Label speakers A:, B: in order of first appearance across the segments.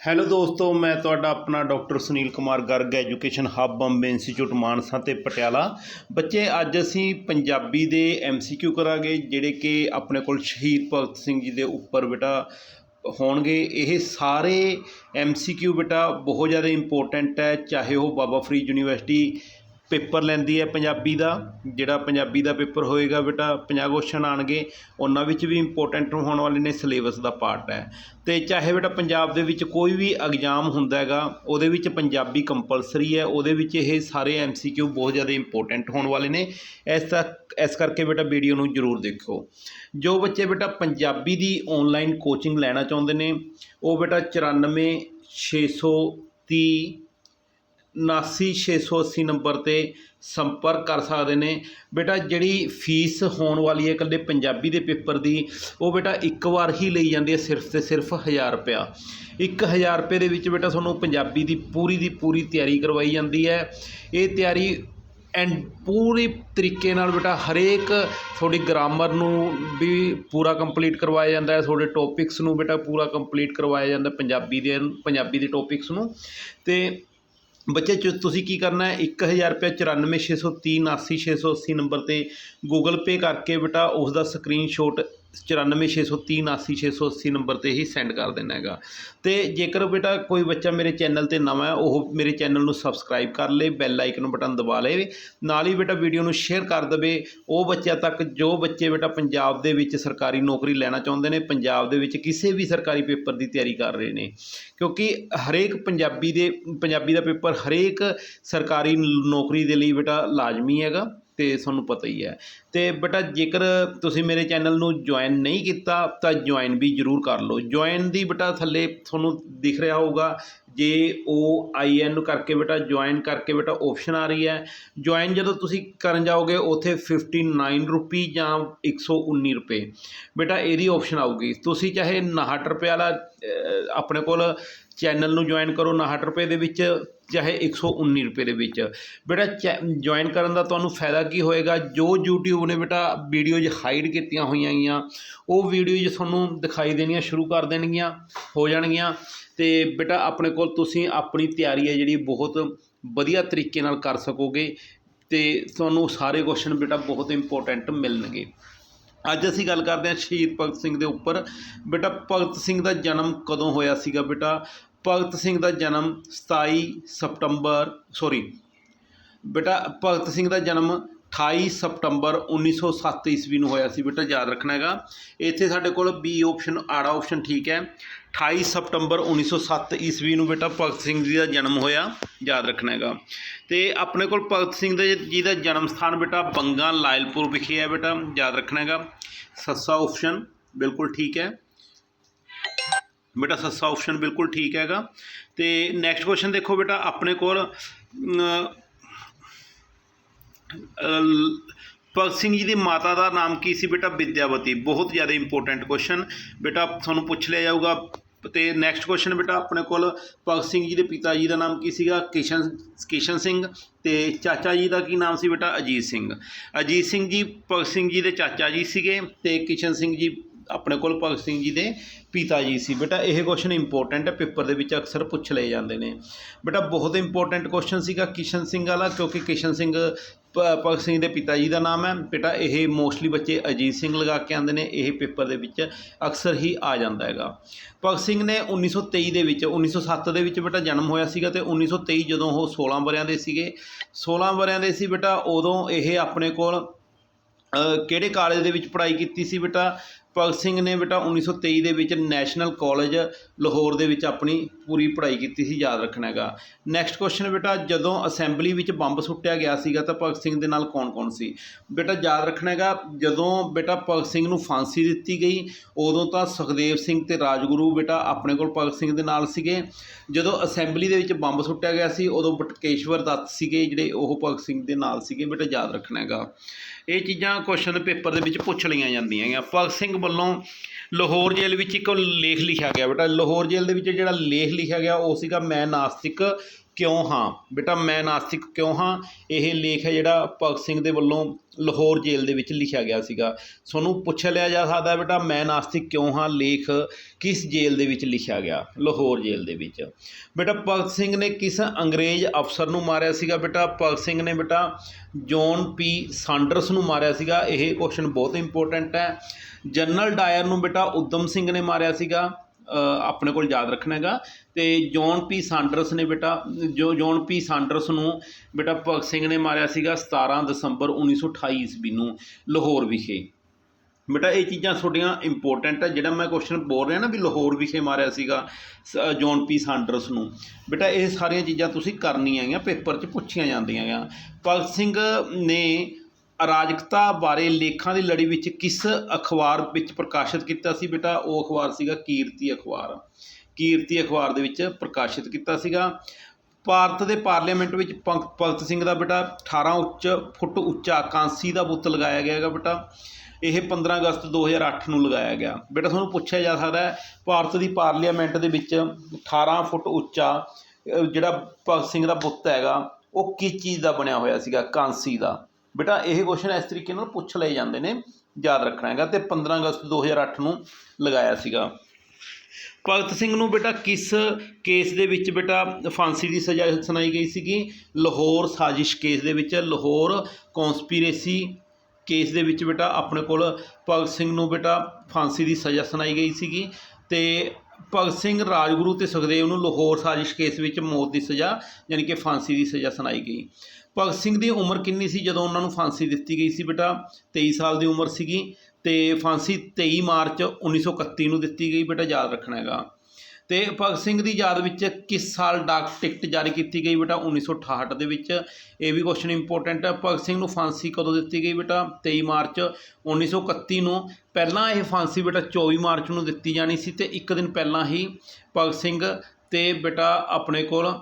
A: Hello ਦੋਸਤੋ, ਮੈਂ ਤੁਹਾਡਾ ਆਪਣਾ doctor Sunil Kumar Garg, education hub Bombay institute Mansa ਤੇ ਪਟਿਆਲਾ। ਬੱਚੇ, ਅੱਜ ਅਸੀਂ ਪੰਜਾਬੀ ਦੇ ਐਮਸੀਕਿਊ ਕਰਾਂਗੇ, ਜਿਹੜੇ ਕਿ ਆਪਣੇ ਕੋਲ ਸ਼ਹੀਦ ਭਗਤ ਸਿੰਘ ਜੀ ਦੇ ਉੱਪਰ ਬੇਟਾ ਹੋਣਗੇ। ਇਹ ਸਾਰੇ ਐਮਸੀਕਿਊ ਬੇਟਾ ਬਹੁਤ ਜ਼ਿਆਦਾ ਇੰਪੋਰਟੈਂਟ ਹੈ, ਚਾਹੇ ਉਹ ਬਾਬਾ ਫਰੀਦ ਯੂਨੀਵਰਸਿਟੀ ਪੇਪਰ ਲੈਂਦੀ ਹੈ ਪੰਜਾਬੀ ਦਾ, ਜਿਹੜਾ ਪੰਜਾਬੀ ਦਾ ਪੇਪਰ ਹੋਏਗਾ ਬੇਟਾ, ਪੰਜਾਹ ਕੁਸ਼ਚਨ ਆਉਣਗੇ, ਉਹਨਾਂ ਵਿੱਚ ਵੀ ਇੰਪੋਰਟੈਂਟ ਹੋਣ ਵਾਲੇ ਨੇ ਸਿਲੇਬਸ ਦਾ ਪਾਰਟ ਹੈ। ਅਤੇ ਚਾਹੇ ਬੇਟਾ ਪੰਜਾਬ ਦੇ ਵਿੱਚ ਕੋਈ ਵੀ ਐਗਜ਼ਾਮ ਹੁੰਦਾ ਹੈਗਾ, ਉਹਦੇ ਵਿੱਚ ਪੰਜਾਬੀ ਕੰਪਲਸਰੀ ਹੈ, ਉਹਦੇ ਵਿੱਚ ਇਹ ਸਾਰੇ ਐੱਮ ਸੀ ਕਿਊ ਬਹੁਤ ਜ਼ਿਆਦਾ ਇੰਪੋਰਟੈਂਟ ਹੋਣ ਵਾਲੇ ਨੇ। ਇਸ ਤੱਕ, ਇਸ ਕਰਕੇ ਬੇਟਾ ਵੀਡੀਓ ਨੂੰ ਜ਼ਰੂਰ ਦੇਖੋ। ਜੋ ਬੱਚੇ ਬੇਟਾ ਪੰਜਾਬੀ ਦੀ ਆਨਲਾਈਨ ਕੋਚਿੰਗ ਲੈਣਾ ਚਾਹੁੰਦੇ ਨੇ, ਉਹ ਬੇਟਾ 94 630 79680 ਨੰਬਰ ਤੇ ਸੰਪਰਕ ਕਰ ਸਕਦੇ ਨੇ। ਬੇਟਾ, ਜਿਹੜੀ ਫੀਸ ਹੋਣ ਵਾਲੀ ਹੈ ਇਕੱਲੇ ਪੰਜਾਬੀ ਦੇ ਪੇਪਰ ਦੀ, ਉਹ ਬੇਟਾ ਇੱਕ ਵਾਰ ਹੀ ਲਈ ਜਾਂਦੀ ਹੈ ਸਿਰਫ ਅਤੇ ਸਿਰਫ ਹਜ਼ਾਰ ਰੁਪਇਆ। ਇੱਕ ਹਜ਼ਾਰ ਰੁਪਏ ਦੇ ਵਿੱਚ ਬੇਟਾ ਤੁਹਾਨੂੰ ਪੰਜਾਬੀ ਦੀ ਪੂਰੀ ਦੀ ਪੂਰੀ ਤਿਆਰੀ ਕਰਵਾਈ ਜਾਂਦੀ ਹੈ। ਇਹ ਤਿਆਰੀ ਐਂਡ ਪੂਰੀ ਤਰੀਕੇ ਨਾਲ ਬੇਟਾ ਹਰੇਕ ਤੁਹਾਡੀ ਗ੍ਰਾਮਰ ਨੂੰ ਵੀ ਪੂਰਾ ਕੰਪਲੀਟ ਕਰਵਾਇਆ ਜਾਂਦਾ ਹੈ, ਤੁਹਾਡੇ ਟੌਪਿਕਸ ਨੂੰ ਬੇਟਾ ਪੂਰਾ ਕੰਪਲੀਟ ਕਰਵਾਇਆ ਜਾਂਦਾ ਪੰਜਾਬੀ ਦੇ ਪੰਜਾਬੀ ਦੇ ਟੌਪਿਕਸ ਨੂੰ। ਅਤੇ ਬੱਚੇ, ਚ ਤੁਸੀਂ ਕੀ ਕਰਨਾ ਹੈ? 1000 ਰੁਪਏ 94630 79680 ਨੰਬਰ ਤੇ ਗੂਗਲ ਪੇ ਕਰਕੇ ਬੇਟਾ ਉਸ ਦਾ ਸਕਰੀਨਸ਼ਾਟ 94630 79680 ਨੰਬਰ ਤੇ ਹੀ ਸੈਂਡ ਕਰ ਦੇਣਾ ਹੈਗਾ। ਤੇ ਜੇਕਰ ਬੇਟਾ ਕੋਈ ਬੱਚਾ ਮੇਰੇ ਚੈਨਲ ਤੇ ਨਵਾਂ ਹੈ, ਉਹ ਮੇਰੇ ਚੈਨਲ ਨੂੰ ਸਬਸਕ੍ਰਾਈਬ ਕਰ ਲੇ, ਬੈਲ ਆਈਕਨ ਬਟਨ ਦਬਾ ਲੇ। ਨਾਲ ਹੀ ਬੇਟਾ ਵੀਡੀਓ ਨੂੰ ਸ਼ੇਅਰ ਕਰ ਦੇਵੇ। ਉਹ ਬੱਚਿਆਂ ਤੱਕ, ਜੋ ਬੱਚੇ ਬੇਟਾ ਪੰਜਾਬ ਦੇ ਵਿੱਚ ਸਰਕਾਰੀ ਨੌਕਰੀ ਲੈਣਾ ਚਾਹੁੰਦੇ ਨੇ, ਪੰਜਾਬ ਦੇ ਵਿੱਚ ਕਿਸੇ ਵੀ ਸਰਕਾਰੀ ਪੇਪਰ ਦੀ ਤਿਆਰੀ ਕਰ ਰਹੇ ਨੇ। ਕਿਉਂਕਿ ਹਰੇਕ ਪੰਜਾਬੀ ਦੇ, ਪੰਜਾਬੀ ਦਾ ਪੇਪਰ ਹਰੇਕ ਸਰਕਾਰੀ ਨੌਕਰੀ ਦੇ ਲਈ ਬੇਟਾ ਲਾਜ਼ਮੀ ਹੈਗਾ, ਤੇ ਤੁਹਾਨੂੰ ਪਤਾ ਹੀ ਹੈ। ਅਤੇ ਬੇਟਾ ਜੇਕਰ ਤੁਸੀਂ ਮੇਰੇ ਚੈਨਲ ਨੂੰ ਜੁਆਇਨ ਨਹੀਂ ਕੀਤਾ, ਤਾਂ ਜੁਆਇਨ ਵੀ ਜਰੂਰ ਕਰ ਲਓ। ਜੁਆਇਨ ਦੀ ਬੇਟਾ ਥੱਲੇ ਤੁਹਾਨੂੰ ਦਿਖ ਰਿਹਾ ਹੋਊਗਾ, ਜੇ ਉਹ ਆਈ ਐਨ ਕਰਕੇ ਬੇਟਾ ਜੁਆਇਨ ਕਰਕੇ ਬੇਟਾ ਆਪਸ਼ਨ ਆ ਰਹੀ ਹੈ। ਜੁਆਇਨ ਜਦੋਂ ਤੁਸੀਂ ਕਰਨ ਜਾਓਗੇ, ਉੱਥੇ 59 ਰੁਪਏ ਜਾਂ 119 ਰੁਪਏ। ਬੇਟਾ ਇਹਦੀ ਆਪਸ਼ਨ ਆਊਗੀ। ਤੁਸੀਂ ਚਾਹੇ 59 ਰੁਪਏ ਵਾਲਾ ਆਪਣੇ ਕੋਲ ਚੈਨਲ ਨੂੰ ਜੁਆਇਨ ਕਰੋ 59 ਰੁਪਏ ਦੇ ਵਿੱਚ, ਚਾਹੇ 119 ਰੁਪਏ ਦੇ ਵਿੱਚ। ਬੇਟਾ ਜੁਆਇਨ ਕਰਨ ਦਾ ਤੁਹਾਨੂੰ ਫਾਇਦਾ ਕੀ ਹੋਏਗਾ? ਜੋ YouTube ਉਹਨੇ ਬੇਟਾ ਵੀਡੀਓਜ਼ ਹਾਈਡ ਕੀਤੀਆਂ ਹੋਈਆਂ ਗੀਆਂ, ਉਹ ਵੀਡੀਓਜ਼ ਤੁਹਾਨੂੰ ਦਿਖਾਈ ਦੇਣੀਆਂ, ਸ਼ੁਰੂ ਕਰ ਦੇਣਗੀਆਂ, ਹੋ ਜਾਣਗੀਆਂ। ਤੇ ਬੇਟਾ ਆਪਣੇ ਕੋਲ ਤੁਸੀਂ ਆਪਣੀ ਤਿਆਰੀ ਹੈ ਜਿਹੜੀ ਬਹੁਤ ਵਧੀਆ ਤਰੀਕੇ ਨਾਲ ਕਰ ਸਕੋਗੇ ਤੇ ਤੁਹਾਨੂੰ ਸਾਰੇ ਕੁਐਸਚਨ ਬੇਟਾ ਬਹੁਤ ਇੰਪੋਰਟੈਂਟ ਮਿਲਣਗੇ। ਅੱਜ ਅਸੀਂ ਗੱਲ ਕਰਦੇ ਹਾਂ ਸ਼ਹੀਦ ਭਗਤ ਸਿੰਘ ਦੇ ਉੱਪਰ। ਬੇਟਾ ਭਗਤ ਸਿੰਘ ਦਾ ਜਨਮ ਕਦੋਂ ਹੋਇਆ ਸੀਗਾ ਬੇਟਾ? ਭਗਤ ਸਿੰਘ ਦਾ ਜਨਮ 27 ਸਤੰਬਰ ਸੌਰੀ ਬੇਟਾ ਭਗਤ ਸਿੰਘ ਦਾ ਜਨਮ 28 ਸਤੰਬਰ 1907 ਈਸਵੀ ਨੂੰ ਹੋਇਆ ਸੀ ਬੇਟਾ, ਯਾਦ ਰੱਖਣਾ ਹੈਗਾ। ਇੱਥੇ ਸਾਡੇ ਕੋਲ ਬੀ ਆਪਸ਼ਨ ਆੜਾ ਆਪਸ਼ਨ ਠੀਕ ਹੈ। 28 ਸਤੰਬਰ 1907 ਈਸਵੀ ਨੂੰ ਬੇਟਾ ਭਗਤ ਸਿੰਘ ਜੀ ਦਾ ਜਨਮ ਹੋਇਆ, ਯਾਦ ਰੱਖਣਾ ਹੈਗਾ। ਤੇ ਆਪਣੇ ਕੋਲ ਭਗਤ ਸਿੰਘ ਦੇ ਜੀ ਦਾ ਜਨਮ ਸਥਾਨ ਬੇਟਾ ਬੰਗਾ, ਲਾਇਲਪੁਰ ਵਿਖੇ ਹੈ ਬੇਟਾ, ਯਾਦ ਰੱਖਣਾ ਹੈਗਾ। ਸੱਸਾ ਆਪਸ਼ਨ ਬਿਲਕੁਲ ਠੀਕ ਹੈ। ਬੇਟਾ, ਸੱਸਾ ਆਪਸ਼ਨ ਬਿਲਕੁਲ ਠੀਕ ਹੈਗਾ। ਤੇ ਨੈਕਸਟ ਕੁਐਸਚਨ ਦੇਖੋ ਬੇਟਾ, ਆਪਣੇ ਕੋਲ ਭਗਤ ਸਿੰਘ ਜੀ ਦੀ ਮਾਤਾ ਦਾ ਨਾਮ ਕੀ ਸੀ? ਬੇਟਾ ਵਿਦਿਆਵਤੀ। ਬਹੁਤ ਜ਼ਿਆਦਾ ਇੰਪੋਰਟੈਂਟ ਕੁਐਸਚਨ ਬੇਟਾ, ਤੁਹਾਨੂੰ ਪੁੱਛ ਲਿਆ ਜਾਊਗਾ। ਤੇ ਨੈਕਸਟ ਕੁਐਸਚਨ ਬੇਟਾ, ਆਪਣੇ ਕੋਲ ਭਗਤ ਸਿੰਘ ਜੀ ਦੇ ਪਿਤਾ ਜੀ ਦਾ ਨਾਮ ਕੀ ਸੀਗਾ? ਕਿਸ਼ਨ ਕਿਸ਼ਨ ਸਿੰਘ ਤੇ ਚਾਚਾ ਜੀ ਦਾ ਕੀ ਨਾਮ ਸੀ ਬੇਟਾ? ਅਜੀਤ ਸਿੰਘ। ਅਜੀਤ ਸਿੰਘ ਜੀ, ਭਗਤ ਸਿੰਘ ਜੀ ਦੇ ਚਾਚਾ ਜੀ ਸੀਗੇ ਤੇ ਕਿਸ਼ਨ ਸਿੰਘ ਜੀ, ਆਪਣੇ ਕੋਲ ਭਗਤ ਸਿੰਘ ਜੀ ਦੇ ਪਿਤਾ ਜੀ ਸੀ। ਬੇਟਾ, ਇਹ ਕੁਐਸਚਨ ਇੰਪੋਰਟੈਂਟ ਹੈ। ਪੇਪਰ ਦੇ ਵਿੱਚ ਅਕਸਰ ਪੁੱਛ ਲਏ ਜਾਂਦੇ ਨੇ। ਬੇਟਾ, ਬਹੁਤ ਇੰਪੋਰਟੈਂਟ ਕੁਐਸਚਨ ਸੀਗਾ ਕਿਸ਼ਨ ਸਿੰਘ ਵਾਲਾ, ਕਿਉਂਕਿ ਕਿਸ਼ਨ ਸਿੰਘ ਭ- ਭਗਤ ਸਿੰਘ ਦੇ ਪਿਤਾ ਜੀ ਦਾ ਨਾਮ ਹੈ। ਬੇਟਾ, ਇਹ ਮੋਸਟਲੀ ਬੱਚੇ ਅਜੀਤ ਸਿੰਘ ਲਗਾ ਕੇ ਆਉਂਦੇ ਨੇ। ਇਹ ਪੇਪਰ ਦੇ ਵਿੱਚ ਅਕਸਰ ਹੀ ਆ ਜਾਂਦਾ ਹੈਗਾ। ਭਗਤ ਸਿੰਘ ਨੇ 1923 ਦੇ ਵਿੱਚ 1907 ਦੇ ਵਿੱਚ ਬੇਟਾ ਜਨਮ ਹੋਇਆ ਸੀਗਾ ਤੇ 1923 ਜਦੋਂ ਉਹ 16 ਵਰਿਆਂ ਦੇ ਸੀਗੇ। 16 ਵਰਿਆਂ ਦੇ ਸੀ ਬੇਟਾ, ਉਦੋਂ ਇਹ ਆਪਣੇ ਕੋਲ ਕਿਹੜੇ ਕਾਲਜ ਦੇ ਵਿੱਚ ਪੜ੍ਹਾਈ ਕੀਤੀ ਸੀ ਬੇਟਾ? ਭਗਤ ਸਿੰਘ ਨੇ ਬੇਟਾ 1923 ਦੇ ਵਿੱਚ ਨੈਸ਼ਨਲ ਕਾਲਜ ਲਾਹੌਰ ਦੇ ਵਿੱਚ ਆਪਣੀ ਪੂਰੀ ਪੜ੍ਹਾਈ ਕੀਤੀ ਸੀ, ਯਾਦ ਰੱਖਣਾ ਹੈਗਾ। ਨੈਕਸਟ ਕੁਐਸਚਨ ਬੇਟਾ, ਜਦੋਂ ਅਸੈਂਬਲੀ ਵਿੱਚ ਬੰਬ ਸੁੱਟਿਆ ਗਿਆ ਸੀਗਾ ਤਾਂ ਭਗਤ ਸਿੰਘ ਦੇ ਨਾਲ ਕੌਣ-ਕੌਣ ਸੀ? ਬੇਟਾ ਯਾਦ ਰੱਖਣਾ ਹੈਗਾ, ਜਦੋਂ ਬੇਟਾ ਭਗਤ ਸਿੰਘ ਨੂੰ ਫਾਂਸੀ ਦਿੱਤੀ ਗਈ, ਉਦੋਂ ਤਾਂ ਸੁਖਦੇਵ ਸਿੰਘ ਤੇ ਰਾਜਗੁਰੂ ਬੇਟਾ ਆਪਣੇ ਕੋਲ ਭਗਤ ਸਿੰਘ ਦੇ ਨਾਲ ਸੀਗੇ। ਜਦੋਂ ਅਸੈਂਬਲੀ ਦੇ ਵਿੱਚ ਬੰਬ ਸੁੱਟਿਆ ਗਿਆ ਸੀ, ਉਦੋਂ ਬਟਕੇਸ਼ਵਰ ਦੱਤ ਸੀਗੇ, ਜਿਹੜੇ ਉਹ ਭਗਤ ਸਿੰਘ ਦੇ ਨਾਲ ਸੀਗੇ। ਬੇਟਾ ਯਾਦ ਰੱਖਣਾ ਹੈਗਾ। ਇਹ ਚੀਜ਼ਾਂ ਕੁਐਸਚਨ ਪੇਪਰ ਦੇ ਵਿੱਚ ਪੁੱਛ ਲਈਆਂ ਜਾਂਦੀਆਂ ਹੈਗੀਆਂ। ਭਗਤ ਸਿੰਘ ਵੱਲੋਂ ਲਾਹੌਰ ਜੇਲ੍ਹ ਵਿੱਚ ਇੱਕ ਲੇਖ ਲਿਖਿਆ ਗਿਆ ਬੇਟਾ। ਲਾਹੌਰ ਜੇਲ੍ਹ ਦੇ ਵਿੱਚ ਜਿਹੜਾ ਲੇਖ ਲਿਖਿਆ ਗਿਆ, ਉਹ ਸੀਗਾ ਮੈਂ ਨਾਸਤਿਕ ਕਿਉਂ ਹਾਂ? ਬੇਟਾ ਮੈਂ ਨਾਸਤਿਕ ਕਿਉਂ ਹਾਂ? ਇਹ ਲੇਖ ਹੈ ਜਿਹੜਾ ਭਗਤ ਸਿੰਘ ਦੇ ਵੱਲੋਂ ਲਾਹੌਰ ਜੇਲ੍ਹ ਦੇ ਵਿੱਚ ਲਿਖਿਆ ਗਿਆ ਸੀਗਾ। ਤੁਹਾਨੂੰ ਪੁੱਛ ਲਿਆ ਜਾ ਸਕਦਾ ਬੇਟਾ, ਮੈਂ ਨਾਸਤਿਕ ਕਿਉਂ ਹਾਂ? ਲੇਖ ਕਿਸ ਜੇਲ੍ਹ ਦੇ ਵਿੱਚ ਲਿਖਿਆ ਗਿਆ? ਲਾਹੌਰ ਜੇਲ੍ਹ ਦੇ ਵਿੱਚ। ਬੇਟਾ, ਭਗਤ ਸਿੰਘ ਨੇ ਕਿਸ ਅੰਗਰੇਜ਼ ਅਫਸਰ ਨੂੰ ਮਾਰਿਆ ਸੀਗਾ ਬੇਟਾ? ਭਗਤ ਸਿੰਘ ਨੇ ਬੇਟਾ ਜੌਨ ਪੀ ਸਾਂਡਰਸ ਨੂੰ ਮਾਰਿਆ ਸੀਗਾ। ਇਹ ਕੁਐਸਚਨ ਬਹੁਤ ਇੰਪੋਰਟੈਂਟ ਹੈ। ਜਨਰਲ ਡਾਇਰ ਨੂੰ ਬੇਟਾ ਉਦਮ ਸਿੰਘ ਨੇ ਮਾਰਿਆ ਸੀਗਾ। ਆਪਣੇ ਕੋਲ ਯਾਦ ਰੱਖਣਾ ਹੈਗਾ। ਤੇ ਜੌਨ ਪੀ ਸਾਂਡਰਸ ਨੇ ਬੇਟਾ, ਜੋ ਜੌਨ ਪੀ ਸਾਂਡਰਸ ਨੂੰ ਬੇਟਾ ਭਗਤ ਸਿੰਘ ਨੇ ਮਾਰਿਆ ਸੀਗਾ 17 ਦਸੰਬਰ 1928 ਈਸਵੀ ਨੂੰ ਲਾਹੌਰ ਵਿਖੇ। ਬੇਟਾ, ਇਹ ਚੀਜ਼ਾਂ ਤੁਹਾਡੀਆਂ ਇੰਪੋਰਟੈਂਟ ਹੈ ਜਿਹੜਾ ਮੈਂ ਕੁਐਸਚਨ ਬੋਲ ਰਿਹਾ ਨਾ ਵੀ ਲਾਹੌਰ ਵਿਖੇ ਮਾਰਿਆ ਸੀਗਾ, ਸ- ਜੌਨ ਪੀ ਸਾਂਡਰਸ ਨੂੰ। ਬੇਟਾ, ਇਹ ਸਾਰੀਆਂ ਚੀਜ਼ਾਂ ਤੁਸੀਂ ਕਰਨੀਆਂ ਹੈਗੀਆਂ, ਪੇਪਰ 'ਚ ਪੁੱਛੀਆਂ ਜਾਂਦੀਆਂ ਹੈਗੀਆਂ। ਭਗਤ ਸਿੰਘ ਨੇ ਅਰਾਜਕਤਾ ਬਾਰੇ ਲੇਖਾਂ ਦੀ ਲੜੀ ਵਿੱਚ ਕਿਸ ਅਖਬਾਰ ਵਿੱਚ ਪ੍ਰਕਾਸ਼ਿਤ ਕੀਤਾ ਸੀ ਬੇਟਾ? ਉਹ ਅਖਬਾਰ ਸੀਗਾ ਕੀਰਤੀ ਅਖਬਾਰ। ਕੀਰਤੀ ਅਖਬਾਰ ਦੇ ਵਿੱਚ ਪ੍ਰਕਾਸ਼ਿਤ ਕੀਤਾ ਸੀਗਾ। ਭਾਰਤ ਦੇ ਪਾਰਲੀਮੈਂਟ ਵਿੱਚ ਪੰਕ- ਭਗਤ ਸਿੰਘ ਦਾ ਬੇਟਾ 18 ਉੱਚ, ਫੁੱਟ ਉੱਚਾ ਕਾਂਸੀ ਦਾ ਬੁੱਤ ਲਗਾਇਆ ਗਿਆ ਹੈਗਾ ਬੇਟਾ। ਇਹ 15 ਅਗਸਤ 2008 ਨੂੰ ਲਗਾਇਆ ਗਿਆ। ਬੇਟਾ, ਤੁਹਾਨੂੰ ਪੁੱਛਿਆ ਜਾ ਸਕਦਾ ਹੈ, ਭਾਰਤ ਦੀ ਪਾਰਲੀਮੈਂਟ ਦੇ ਵਿੱਚ 18 ਫੁੱਟ ਉੱਚਾ ਜਿਹੜਾ ਭਗਤ ਸਿੰਘ ਦਾ ਬੁੱਤ ਹੈਗਾ, ਉਹ ਕਿਸ ਚੀਜ਼ ਦਾ ਬਣਿਆ ਹੋਇਆ ਸੀਗਾ? ਕਾਂਸੀ ਦਾ। ਬੇਟਾ, ਇਹ ਕੁਐਸਚਨ ਇਸ ਤਰੀਕੇ ਨਾਲ ਪੁੱਛ ਲਏ ਜਾਂਦੇ ਨੇ, ਯਾਦ ਰੱਖਣਾ ਹੈਗਾ ਤੇ 15 ਅਗਸਤ 2008 ਨੂੰ ਲਗਾਇਆ ਸੀਗਾ। ਭਗਤ ਸਿੰਘ ਨੂੰ ਬੇਟਾ ਕਿਸ ਕੇਸ ਦੇ ਵਿੱਚ ਬੇਟਾ ਫਾਂਸੀ ਦੀ ਸਜ਼ਾ ਸੁਣਾਈ ਗਈ ਸੀਗੀ? ਲਾਹੌਰ ਸਾਜ਼ਿਸ਼ ਕੇਸ ਦੇ ਵਿੱਚ, ਲਾਹੌਰ ਕੌਂਸਪੀਰੇਸੀ ਕੇਸ ਦੇ ਵਿੱਚ ਬੇਟਾ ਆਪਣੇ ਕੋਲ ਭਗਤ ਸਿੰਘ ਨੂੰ ਬੇਟਾ ਫਾਂਸੀ ਦੀ ਸਜ਼ਾ ਸੁਣਾਈ ਗਈ ਸੀਗੀ ਤੇ ਭਗਤ ਸਿੰਘ ਰਾਜਗੁਰੂ ਤੇ ਸੁਖਦੇਵ ਨੂੰ ਲਾਹੌਰ ਸਾਜ਼ਿਸ਼ ਕੇਸ ਵਿੱਚ ਮੌਤ ਦੀ ਸਜ਼ਾ, ਯਾਨੀ ਕਿ ਫਾਂਸੀ ਦੀ ਸਜ਼ਾ ਸੁਣਾਈ ਗਈ। ਭਗਤ ਸਿੰਘ ਦੀ ਉਮਰ ਕਿੰਨੀ ਸੀ ਜਦੋਂ ਉਹਨਾਂ ਨੂੰ ਫਾਂਸੀ ਦਿੱਤੀ ਗਈ ਸੀ ਬੇਟਾ? 23 ਸਾਲ ਦੀ ਉਮਰ ਸੀਗੀ ਤੇ ਫਾਂਸੀ 23 ਮਾਰਚ 1931 ਨੂੰ ਦਿੱਤੀ ਗਈ ਬੇਟਾ, ਯਾਦ ਰੱਖਣਾ ਹੈਗਾ। ਤੇ ਭਗਤ ਸਿੰਘ ਦੀ ਯਾਦ ਵਿੱਚ ਕਿਸ ਸਾਲ ਡਾਕ ਟਿਕਟ ਜਾਰੀ ਕੀਤੀ ਗਈ ਬੇਟਾ? 1968 ਦੇ ਵਿੱਚ। ਇਹ ਵੀ ਕੁਐਸਚਨ ਇੰਪੋਰਟੈਂਟ ਹੈ। ਭਗਤ ਸਿੰਘ ਨੂੰ ਫਾਂਸੀ ਕਦੋਂ ਦਿੱਤੀ ਗਈ ਬੇਟਾ? 23 ਮਾਰਚ 1931 ਨੂੰ। ਪਹਿਲਾਂ ਇਹ ਫਾਂਸੀ ਬੇਟਾ 24 ਮਾਰਚ ਨੂੰ ਦਿੱਤੀ ਜਾਣੀ ਸੀ ਤੇ ਇੱਕ ਦਿਨ ਪਹਿਲਾਂ ਹੀ ਭਗਤ ਸਿੰਘ ਤੇ ਬੇਟਾ ਆਪਣੇ ਕੋਲ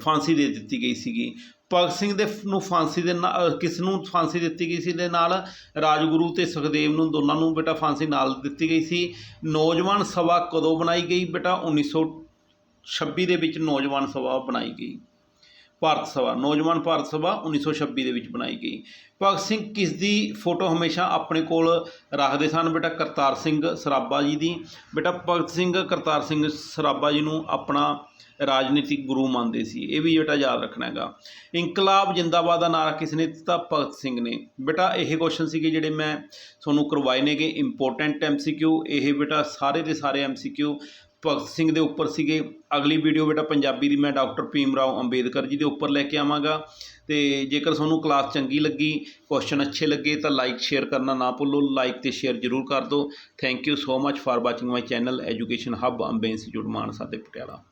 A: ਫਾਂਸੀ ਦੇ ਦਿੱਤੀ ਗਈ ਸੀਗੀ। ਭਗਤ ਸਿੰਘ ਦੇ ਨੂੰ ਫਾਂਸੀ ਦੇ ਨਾਲ ਕਿਸ ਨੂੰ ਫਾਂਸੀ ਦਿੱਤੀ ਗਈ ਸੀ ਦੇ ਨਾਲ ਰਾਜਗੁਰੂ ਤੇ ਸੁਖਦੇਵ ਨੂੰ ਦੋਨਾਂ ਨੂੰ ਬੇਟਾ ਫਾਂਸੀ ਨਾਲ ਦਿੱਤੀ ਗਈ ਸੀ। ਨੌਜਵਾਨ ਸਭਾ ਕਦੋਂ ਬਣਾਈ ਗਈ? ਬੇਟਾ 1926 ਦੇ ਵਿੱਚ ਨੌਜਵਾਨ ਸਭਾ ਬਣਾਈ ਗਈ। ਭਾਰਤ ਸਭਾ, ਨੌਜਵਾਨ ਭਾਰਤ ਸਭਾ 1926 ਦੇ ਵਿੱਚ ਬਣਾਈ ਗਈ। ਭਗਤ ਸਿੰਘ ਕਿਸ ਦੀ ਫੋਟੋ ਹਮੇਸ਼ਾ ਆਪਣੇ ਕੋਲ ਰੱਖਦੇ ਸਨ? ਬੇਟਾ ਕਰਤਾਰ ਸਿੰਘ ਸਰਾਭਾ ਜੀ ਦੀ। ਬੇਟਾ ਭਗਤ ਸਿੰਘ ਕਰਤਾਰ ਸਿੰਘ ਸਰਾਭਾ ਜੀ ਨੂੰ ਆਪਣਾ ਰਾਜਨੀਤਿਕ ਗੁਰੂ ਮੰਨਦੇ ਸੀ। ਇਹ ਵੀ ਬੇਟਾ ਯਾਦ ਰੱਖਣਾ ਹੈਗਾ। ਇਨਕਲਾਬ ਜਿੰਦਾਬਾਦ ਦਾ ਨਾਰਾ ਕਿਸ ਨੇ ਦਿੱਤਾ? ਭਗਤ ਸਿੰਘ ਨੇ। ਬੇਟਾ ਇਹ ਕੁਐਸਚਨ ਸੀਗੇ ਜਿਹੜੇ ਮੈਂ ਤੁਹਾਨੂੰ ਕਰਵਾਏ ਨੇਗੇ। ਇੰਪੋਰਟੈਂਟ ਐਮਸੀਕਿਊ ਇਹ ਬੇਟਾ ਸਾਰੇ ਦੇ ਸਾਰੇ ਐਮਸੀਕਿਊ ਭਗਤ ਸਿੰਘ ਦੇ ਉੱਪਰ ਸੀਗੇ। ਅਗਲੀ ਵੀਡੀਓ ਬੇਟਾ ਪੰਜਾਬੀ ਦੀ ਮੈਂ ਡਾਕਟਰ ਭੀਮ ਰਾਓ ਅੰਬੇਦਕਰ ਜੀ ਦੇ ਉੱਪਰ ਲੈ ਕੇ ਆਵਾਂਗਾ। ਤੇ ਜੇਕਰ ਤੁਹਾਨੂੰ ਕਲਾਸ ਚੰਗੀ ਲੱਗੀ ਕੁਐਸਚਨ ਅੱਛੇ ਲੱਗੇ, ਤਾਂ ਲਾਈਕ ਸ਼ੇਅਰ ਕਰਨਾ ਨਾ ਭੁੱਲੋ। ਲਾਈਕ ਤੇ ਸ਼ੇਅਰ ਜ਼ਰੂਰ ਕਰ ਦਿਓ। Thank you so much for watching my channel education hub Bombay institute Mansa ਤੇ ਪਟਿਆਲਾ